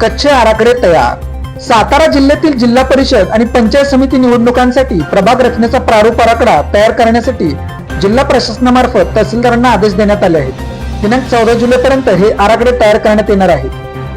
कच्छ आराखडे तयार. सातारा जिल्ह्यातील जिल्हा परिषद आणि पंचायत समिती निवडणुकांसाठी प्रभाग रचनेचा प्रारूप आराखडा तयार करण्यासाठी जिल्हा प्रशासनामार्फत तहसीलदारांना आदेश देण्यात आले आहेत. दिनांक चौदा जुलैपर्यंत हे आराखडे तयार करण्यात येणार आहेत.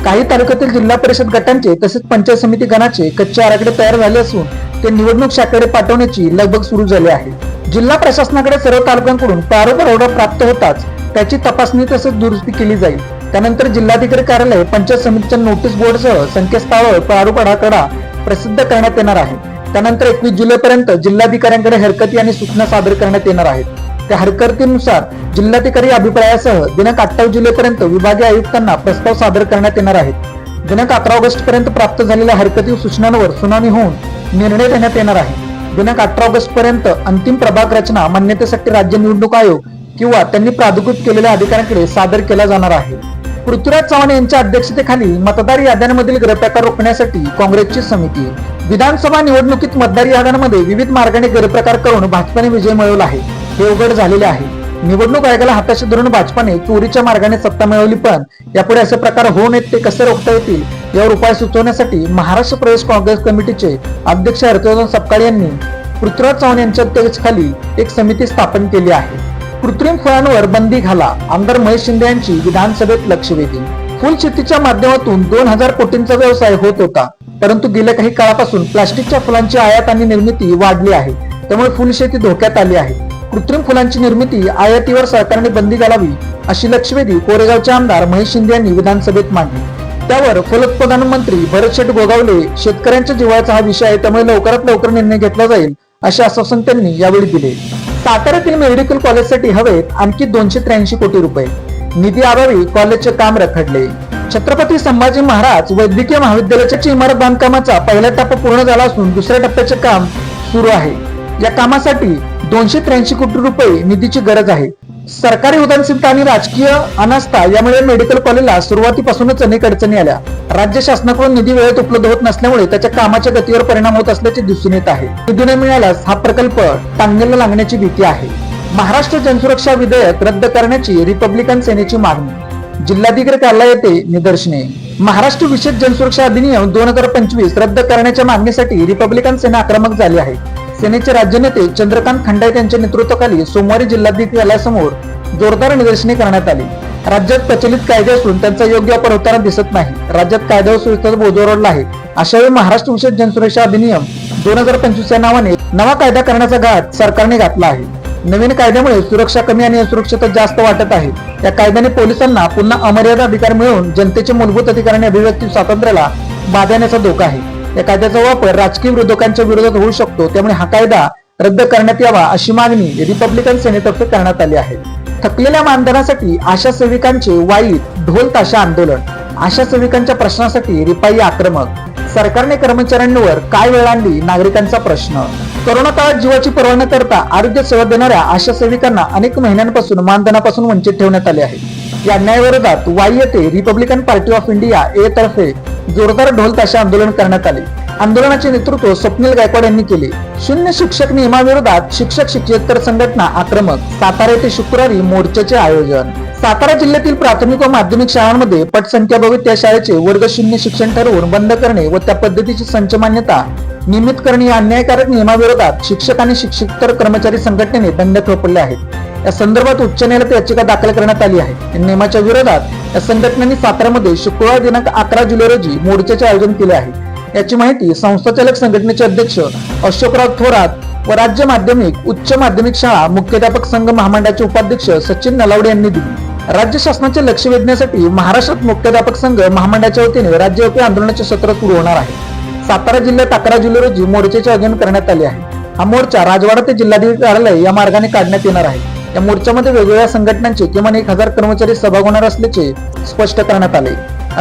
काही तालुक्यातील जिल्हा परिषद गटांचे तसेच पंचायत समिती गणाचे कच्चे आराखडे तयार झाले असून ते निवडणूक शाखेकडे पाठवण्याची लगबग सुरू झाली आहे. जिल्हा प्रशासनाकडे सर्व तालुक्यांकडून प्रारूप आराखडा प्राप्त होताच त्याची तपासणी तसेच दुरुस्ती केली जाईल. त्यानंतर जिल्हाधिकारी कार्यालय पंचायत समितीच्या नोटीस बोर्डसह संकेतस्थळावर प्रारूप आराखडा प्रसिद्ध करण्यात येणार आहे. त्यानंतर एकवीस जुलैपर्यंत जिल्हाधिकाऱ्यांकडे हरकती आणि सूचना सादर करण्यात येणार आहेत. त्या हरकतीनुसार जिल्हाधिकारी अभिप्रायासह दिनांक अठ्ठावीस जुलैपर्यंत विभागीय आयुक्तांना प्रस्ताव सादर करण्यात येणार आहेत. दिनांक अकरा ऑगस्ट पर्यंत प्राप्त झालेल्या हरकती सूचनांवर सुनावणी होऊन निर्णय देण्यात येणार आहे. दिनांक अठरा ऑगस्ट पर्यंत अंतिम प्रभाग रचना मान्यतेसाठी राज्य निवडणूक आयोग किंवा त्यांनी प्राधिकृत केलेल्या अधिकाऱ्यांकडे सादर केला जाणार आहे. पृथ्वीराज चव्हाण यांच्या अध्यक्षतेखाली मतदार याद्यांमधील गैरप्रकार रोखण्यासाठी काँग्रेसची समिती विधानसभा निवडणुकीत मतदार याद्यांमध्ये विविध मार्गाने गैरप्रकार करून भाजपाने विजय मिळवला आहे. हे उघड झालेले आहे. निवडणूक आयोगाला हाताशी धरून भाजपाने चोरीच्या मार्गाने सत्ता मिळवली पण यापुढे असे प्रकार होऊ नयेत ते कसे रोखता येतील यावर उपाय सुचवण्यासाठी महाराष्ट्र प्रदेश काँग्रेस कमिटीचे अध्यक्ष हर्षवर्धन सपकाळ यांनी पृथ्वीराज चव्हाण यांच्या अध्यक्षतेखाली एक समिती स्थापन केली आहे. कृत्रिम फळांवर बंदी घाला आमदार महेश शिंदे यांची विधानसभेत लक्षवेधी. फुल शेतीच्या माध्यमातून दोन हजार कोटींचा व्यवसाय होत होता परंतु गेल्या काही काळापासून प्लास्टिकच्या फुलांची आयात आणि निर्मिती वाढली आहे त्यामुळे फुलशेती धोक्यात आली आहे. कृत्रिम फुलांची निर्मिती आयातीवर सरकारने बंदी घालावी अशी लक्षवेधी कोरेगावचे आमदार महेश शिंदे यांनी विधानसभेत मांडली. त्यावर फलोत्पादन मंत्री भरतशेठ गोगावले शेतकऱ्यांच्या जीवाचा हा विषय आहे त्यामुळे लवकरात लवकर निर्णय घेतला जाईल असे आश्वासन त्यांनी यावेळी दिले. साताऱ्यातील मेडिकल कॉलेजसाठी हवेत आणखी दोनशे त्र्याऐंशी कोटी रुपये. निधी अभावी कॉलेजचे काम रखडले. छत्रपती संभाजी महाराज वैद्यकीय महाविद्यालयाच्या इमारत बांधकामाचा पहिला टप्पा पूर्ण झाला असून दुसऱ्या टप्प्याचे काम सुरू आहे. या कामासाठी दोनशे त्र्याऐंशी कोटी रुपये निधीची गरज आहे. सरकारी उदासीनता आणि राजकीय अनास्था यामुळे मेडिकल कॉलेजला सुरुवातीपासूनच अनेक अडचणी आल्या. राज्य शासनाकडून निधी वेळेत उपलब्ध होत नसल्यामुळे त्याच्या कामाच्या गतीवर परिणाम होत असल्याचे दिसून येत आहे. निधी न मिळाल्यास हा प्रकल्प टांगणीला लागण्याची भीती आहे. महाराष्ट्र जनसुरक्षा विधेयक रद्द करण्याची रिपब्लिकन सेनेची मागणी. जिल्हाधिकारी कार्यालय येथे निदर्शने. महाराष्ट्र विशेष जनसुरक्षा अधिनियम दोन हजार पंचवीस रद्द करण्याच्या मागणीसाठी रिपब्लिकन सेना आक्रमक झाली आहे. सेनेचे राज्य नेते चंद्रकांत खंडाईत यांच्या नेतृत्वाखाली सोमवारी जिल्हाधिकाऱ्यासमोर जोरदार निदर्शने करण्यात आली. राज्यात प्रचलित कायदे असून त्यांचा योग्य वापर होताना दिसत नाही. राज्यात कायदा सुव्यवस्थेचा बोज ओढला आहे. अशावेळी महाराष्ट्र विशेष जनसुरक्षा अधिनियम दोन हजार पंचवीस या नावाने नवा कायदा करण्याचा घात सरकारने घातला आहे. नवीन कायद्यामुळे सुरक्षा कमी आणि असुरक्षितता जास्त वाटत आहे. या कायद्याने पोलिसांना पुन्हा अमर्यादा अधिकार मिळवून जनतेचे मूलभूत अधिकार आणि अभिव्यक्ती स्वातंत्र्याला बाधा येण्याचा धोका आहे. या कायद्याचा वापर राजकीय विरोधकांच्या विरोधात होऊ शकतो त्यामुळे हा कायदा रद्द करण्यात यावा अशी मागणी रिपब्लिकन सेनेतर्फे करण्यात आली आहे. थकलेल्या मानधनासाठी आशा सेविकांचे वाईट ढोल ताशा आंदोलन आशा सेविकांच्या प्रश्नासाठी रिपाई आक्रमक. सरकारने कर्मचाऱ्यांवर काय वेळ आणली? नागरिकांचा प्रश्न. कोरोना काळात जीवाची पर्वा न करता आरोग्य सेवा देणाऱ्या आशा सेविकांना अनेक महिन्यांपासून मानधनापासून वंचित ठेवण्यात आले आहे. या अन्यायाविरोधात वाई येथे Republican Party of India A तर्फे जोरदार ढोल ताशा आंदोलन करण्यात आले. आंदोलनाचे नेतृत्व स्वप्नील गायकवाड यांनी केले. शून्य शिक्षक नियमाविरोधात शिक्षक शिक्षकेतर संघटना आक्रमक सातारा येथे शुक्रवारी मोर्चाचे आयोजन. सातारा जिल्ह्यातील प्राथमिक व माध्यमिक शाळांमध्ये पटसंख्याबाबत त्या शाळेचे वर्ग शून्य शिक्षण ठरवून बंद करणे व त्या पद्धतीची संच मान्यता नियमित करणे या अन्यायकारक नियमाविरोधात शिक्षक आणि शिक्षकेतर कर्मचारी संघटनेने दंड थोपवले आहेत. या संदर्भात उच्च न्यायालयात याचिका दाखल करण्यात आली आहे. या नियमाच्या विरोधात या संघटनेने साताऱ्यामध्ये शुक्रवार दिनांक अकरा जुलै रोजी मोर्चाचे आयोजन केले आहे. याची माहिती संस्थाचालक संघटनेचे अध्यक्ष अशोकराव थोरात व राज्य माध्यमिक उच्च माध्यमिक शाळा मुख्याध्यापक संघ महामंडळाचे उपाध्यक्ष सचिन नलावडे यांनी दिली. राज्य शासनाचे लक्ष वेधण्यासाठी महाराष्ट्रात मुख्याध्यापक संघ महामंडळाच्या वतीने राज्यव्यापी आंदोलनाचे सत्र सुरू होणार आहे. सातारा जिल्ह्यात अकरा जुलै रोजी मोर्चाचे आयोजन करण्यात आले आहे. हा मोर्चा राजवाडा ते जिल्हाधिकारी कार्यालय या मार्गाने काढण्यात येणार आहे. या मोर्चामध्ये वेगवेगळ्या संघटनांचे किमान एक हजार कर्मचारी सहभाग होणार असल्याचे स्पष्ट करण्यात आले.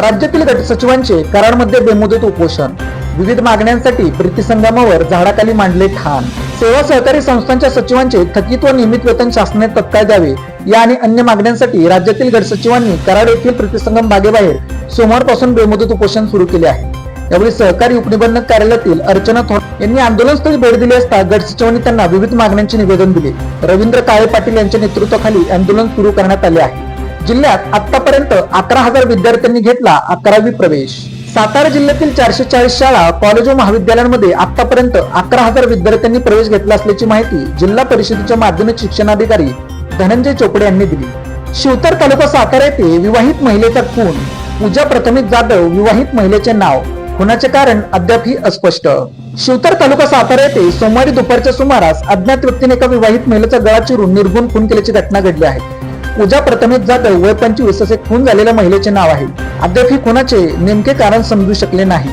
राज्यातील गट सचिवांचे कराडमध्ये बेमुदत उपोषण. विविध मागण्यांसाठी प्रीतीसंगमावर झाडाखाली मांडले ठाण. सेवा सहकारी संस्थांच्या सचिवांचे थकीत व नियमित वेतन शासनाने तत्काळ द्यावे या आणि अन्य मागण्यांसाठी राज्यातील गट सचिवांनी कराड येथील प्रीतीसंगम बागेबाहेर सोमवारपासून बेमुदत उपोषण सुरू केले आहे. यावेळी सहकारी उपनिबंधक कार्यालयातील अर्चना थोर यांनी आंदोलनस्थळी भेट दिली असता गटसचिवांनी त्यांना विविध मागण्यांचे निवेदन दिले. रवींद्र काळे पाटील यांच्या नेतृत्वाखाली आंदोलन सुरू करण्यात आले आहे. जिल्ह्यात आतापर्यंत अकरा हजार विद्यार्थ्यांनी घेतला अकरावी प्रवेश. सातारा जिल्ह्यातील चारशे चाळीस शाळा कॉलेज व महाविद्यालयांमध्ये आतापर्यंत अकरा हजार विद्यार्थ्यांनी प्रवेश घेतला असल्याची माहिती जिल्हा परिषदेच्या माध्यमिक शिक्षणाधिकारी धनंजय चोपडे यांनी दिली. शिवतर तालुका सातारा येथे विवाहित महिलेचा खून. पूजा प्रथमित जाधव विवाहित महिलेचे नाव. खुनाचे कारण अद्यापही अस्पष्ट. शिवतर तालुका सातारा येथे सोमवारी दुपारच्या सुमारास अज्ञात व्यक्तीने एका विवाहित महिलेचा गळा चिरून निर्गुण खून केल्याची घटना घडली आहे. पूजा प्रथमेश जाधव वय पंचवीस असे खून झालेल्या महिलेचे नाव आहे. अद्याप ही खुनाचे नेमके कारण समजू शकले नाही.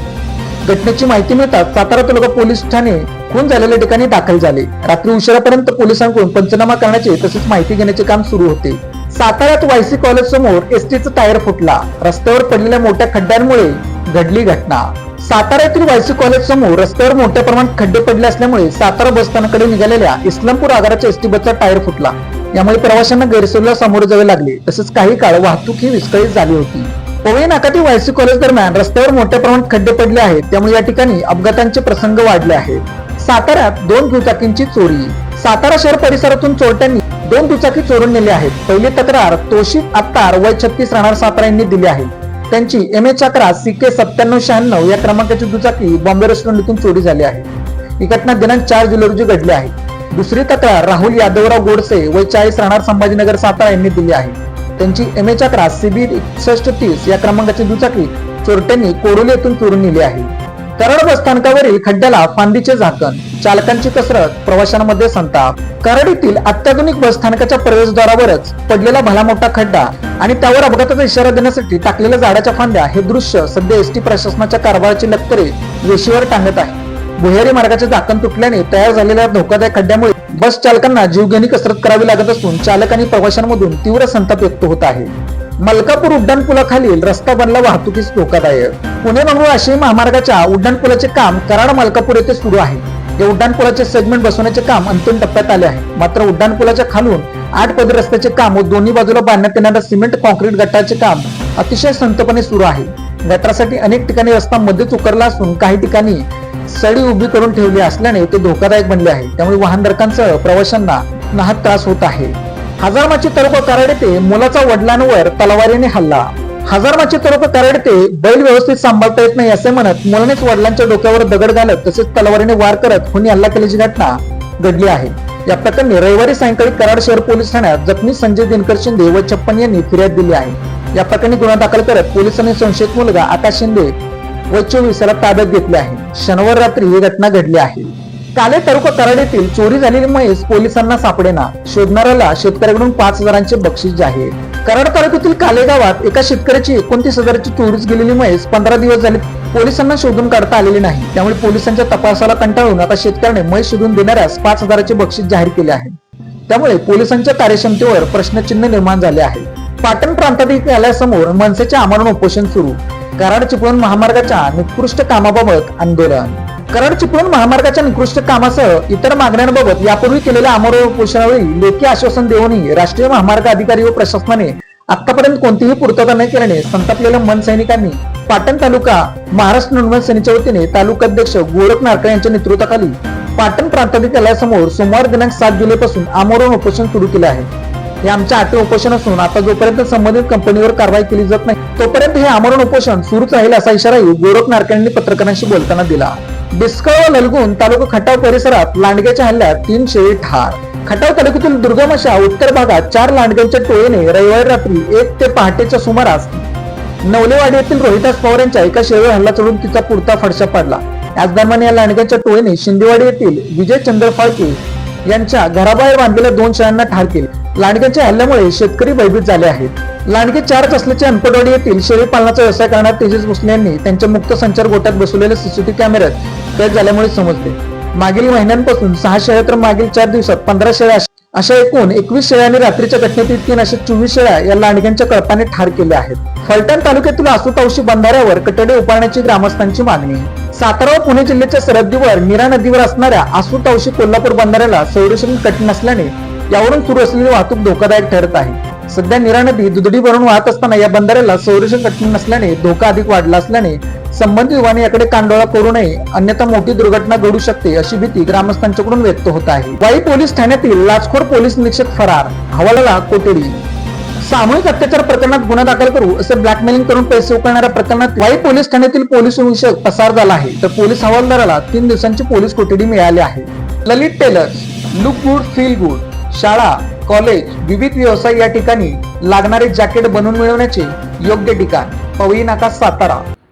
घटनेची माहिती मिळताच सातारा तालुका पोलीस ठाणे खून झालेल्या ठिकाणी दाखल झाले. रात्री उशिरापर्यंत पोलिसांकडून पंचनामा करण्याचे तसेच माहिती घेण्याचे काम सुरू होते. साताऱ्यात वायसी कॉलेज समोर एसटीचा टायर फुटला. रस्त्यावर पडलेल्या मोठ्या खड्ड्यांमुळे घडली घटना. साताऱ्यातील वायसी कॉलेज समोर रस्त्यावर मोठ्या प्रमाणात खड्डे पडले असल्यामुळे सातारा बसस्थानकडे निघालेल्या इस्लामपूर आगाराच्या एसटी बसचा टायर फुटला. यामुळे प्रवाशांना गैरसोयीला सामोरे जावे लागले. तसेच काही काळ वाहतूक ही विस्कळीत झाली होती. पवई नाका ते वायसी कॉलेज दरम्यान रस्त्यावर मोठ्या प्रमाणात खड्डे पडले आहेत. त्यामुळे या ठिकाणी अपघातांचे प्रसंग वाढले आहेत. साताऱ्यात दोन दुचाकींची चोरी. सातारा शहर परिसरातून चोरट्यांनी दोन दुचाकी चोरून नेले आहेत. पहिली तक्रार तोशिफ अत्तार वय छत्तीस राहणार सातारा यांनी दिली आहे. त्यांची एम एच अकरा सी के सत्त्याण्णव शहाण्णव या क्रमांकाची दुचाकी बॉम्बे रेस्टॉरंटतून चोरी झाली आहे. ही घटना दिनांक चार जुलै रोजी घडली आहे. दुसरी तक्रार राहुल यादवराव गोडसे वय चाळीस राहणार संभाजीनगर सातारा यांनी दिली आहे. त्यांची एम ए चक्रा सीबी एकसष्ट तीस या क्रमांकाची दुचाकी चोरट्यांनी कोडोली येथून चोरून नेली आहे. कराड बस स्थानकावरील खड्ड्याला फांदीचे झाकण चालकांची कसरत प्रवाशांमध्ये संताप. कराड येथील अत्याधुनिक बस स्थानकाच्या प्रवेशद्वारावरच पडलेला भला मोठा खड्डा आणि त्यावर अपघाताचा इशारा देण्यासाठी टाकलेल्या झाडाच्या फांद्या हे दृश्य सध्या एसटी प्रशासनाच्या कारभाराची लक्तरे वेशीवर टांगत आहे. भुयारी मार्गाचे झाकण तुटल्याने तयार झालेल्या धोकादायक खड्ड्यामुळे बस चालकांना जीवघेणी कसरत करावी लागत असून चालक आणि प्रवाशांमधून तीव्र संताप व्यक्त होत आहे. मलकापूर उड्डाणपुलाखालील रस्ता बनला वाहतुकीस धोकादायक. पुणे मंगळूर आशियाई महामार्गाच्या उड्डाणपुलाचे काम कराड मलकापूर येथे सुरू आहे. या उड्डाणपुलाचे सेगमेंट बसवण्याचे काम अंतिम टप्प्यात आले आहे. मात्र उड्डाणपुलाच्या खालून आठ पदरी रस्त्याचे काम व दोन्ही बाजूला बांधण्यात येणाऱ्या सिमेंट कॉन्क्रीट गटाचे काम अतिशय संतपणे सुरू आहे. गटारासाठी अनेक ठिकाणी रस्ता मध्येच उकरला असून काही ठिकाणी सडी उभी करून ठेवली असल्याने ते धोकादायक बनले आहे. त्यामुळे वाहनधारकांसह प्रवाशांना नाहक त्रास होत आहे. हजारमाची तालुका कराड येथे मुलाचा वडिलांवर तलवारीने हल्ला. हजारमाची तालुका कराड येथे बैल व्यवस्थित सांभाळता येत नाही असे म्हणत मुलानेच वडिलांच्या डोक्यावर दगड घालत तसेच तलवारीने वार करत कोणी हल्ला केल्याची घटना घडली आहे. या प्रकरणी रविवारी सायंकाळी कराड शहर पोलीस ठाण्यात जखमी संजय दिनकर शिंदे व छप्पन यांनी फिर्याद दिली आहे. या प्रकरणी गुन्हा दाखल करत पोलिसांनी संशयित मुलगा आकाश शिंदे व चोवीस याला ताब्यात घेतले आहे. शनिवार रात्री ही घटना घडली आहे. काले तालुका कराड येथील चोरी झालेली म्हैस पोलिसांना सापडेना. शोधणाऱ्याला शेतकऱ्याकडून पाच हजारांचे बक्षीस जाहीर. कराड तालुक्यातील काले गावात एका शेतकऱ्याची एकोणतीस हजाराची चोरीस गेलेली म्हैस पंधरा दिवस झाले पोलिसांना शोधून काढता आलेली नाही. त्यामुळे पोलिसांच्या तपासाला कंटाळून आता शेतकऱ्याने म्हैस शोधून देणाऱ्यास पाच हजाराचे बक्षीस जाहीर केले आहे. त्यामुळे पोलिसांच्या कार्यक्षमतेवर प्रश्नचिन्ह निर्माण झाले आहे. पाटण प्रांताधिकाऱ्यासमोर मनसेचे आमरण उपोषण सुरू. कराड चिपळूण महामार्गाच्या निकृष्ट कामाबाबत आंदोलन. कराड चिपळूण महामार्गाच्या निकृष्ट कामासह इतर मागण्यांबाबत यापूर्वी केलेल्या आमरण उपोषणावेळी लेखी आश्वासन देऊनही राष्ट्रीय महामार्ग अधिकारी व प्रशासनाने आतापर्यंत कोणतीही पूर्तता न केल्याने संतापलेल्या मन सैनिकांनी पाटण तालुका महाराष्ट्र निर्माण सेनेच्या वतीने तालुकाध्यक्ष गोरख नारकर यांच्या नेतृत्वाखाली पाटण प्रांताधिकाऱ्यासमोर सोमवार दिनांक सात जुलैपासून आमरण उपोषण सुरू केले आहे. हे आमच्या आठवे उपोषण असून आता जोपर्यंत संबंधित कंपनीवर कारवाई केली जात नाही तोपर्यंत हे आमरण उपोषण सुरूच राहील असा इशाराही गोरख नारकर पत्रकारांशी बोलताना दिला. डिस्कळ व ललगुण तालुका खटाव परिसरात लांडग्याच्या हल्ल्यात तीन शेळी ठार. खटाव तालुक्यातील दुर्गम अशा उत्तर भागात चार लांडग्यांच्या टोळीने रविवारी रात्री एक ते पहाटेच्या सुमारास नवलेवाडी येथील रोहिदास पवार यांच्या एका शेळीवर हल्ला चढून तिचा पुरता फडशा पडला. याच दरम्यान या लांडग्यांच्या टोळीने शिंदेवाडी येथील विजय चंद्र फाळके यांच्या घराबाहेर बांधलेल्या दोन शाळांना ठार केले. लांडग्याच्या हल्ल्यामुळे शेतकरी भयभीत झाले आहेत. लांडगे चारच असल्याचे अंपटवाडी येथील शेळी पालनाचा व्यवसाय करणाऱ्या तेजस भोसले यांनी त्यांच्या मुक्त संचार गोट्यात बसवलेल्या सीसीटीव्ही कॅमेऱ्यात कैद झाल्यामुळे समजले. मागील महिन्यांपासून सहा शेळ्या तर मागील चार दिवसात पंधरा शेळ्या अशा एकूण एकवीस शेळ्यांनी रात्रीच्या घटनेतील तीन अशा चोवीस शेळ्या या लांडग्यांच्या कळपाने ठार केल्या आहेत. फलटण तालुक्यातील आसुतावशी बंधाऱ्यावर कटडे उपाडण्याची ग्रामस्थांची मागणी. सातारा व पुणे जिल्ह्याच्या सरहद्दीवर मीरा नदीवर असणाऱ्या आसुतावशी कोल्हापूर बंधाऱ्याला संरक्षण कठीण असल्याने यावरून सुरू असलेली वाहतूक धोकादायक ठरत आहे. सध्या नीरा नदी दुधडी भरून वाहत असताना या बंधाऱ्याला संरक्षण कठीण नसल्याने धोका अधिक वाढला असल्याने संबंधित विभागाने याकडे कांडोळा करू नये. अन्यथा मोठी दुर्घटना घडू शकते अशी भीती ग्रामस्थांच्याकडून व्यक्त होत आहे. वाई पोलीस ठाण्यातील लाचखोर पोलीस निरीक्षक फरार. हवालाला कोठडी. सामूहिक अत्याचार प्रकरणात गुन्हा दाखल करू असे ब्लॅकमेलिंग करून पैसे उकळणाऱ्या प्रकरणात वाई पोलीस ठाण्यातील पोलीस निरीक्षक पसार झाला आहे. तर पोलीस हवालदाराला तीन दिवसांची पोलीस कोठडी मिळाली आहे. Lalit tailors look good feel good शाळा कॉलेज विविध व्यवसाय या ठिकाणी लागणारे जॅकेट बनवून मिळवण्याचे योग्य ठिकाण. पवई नाका सातारा.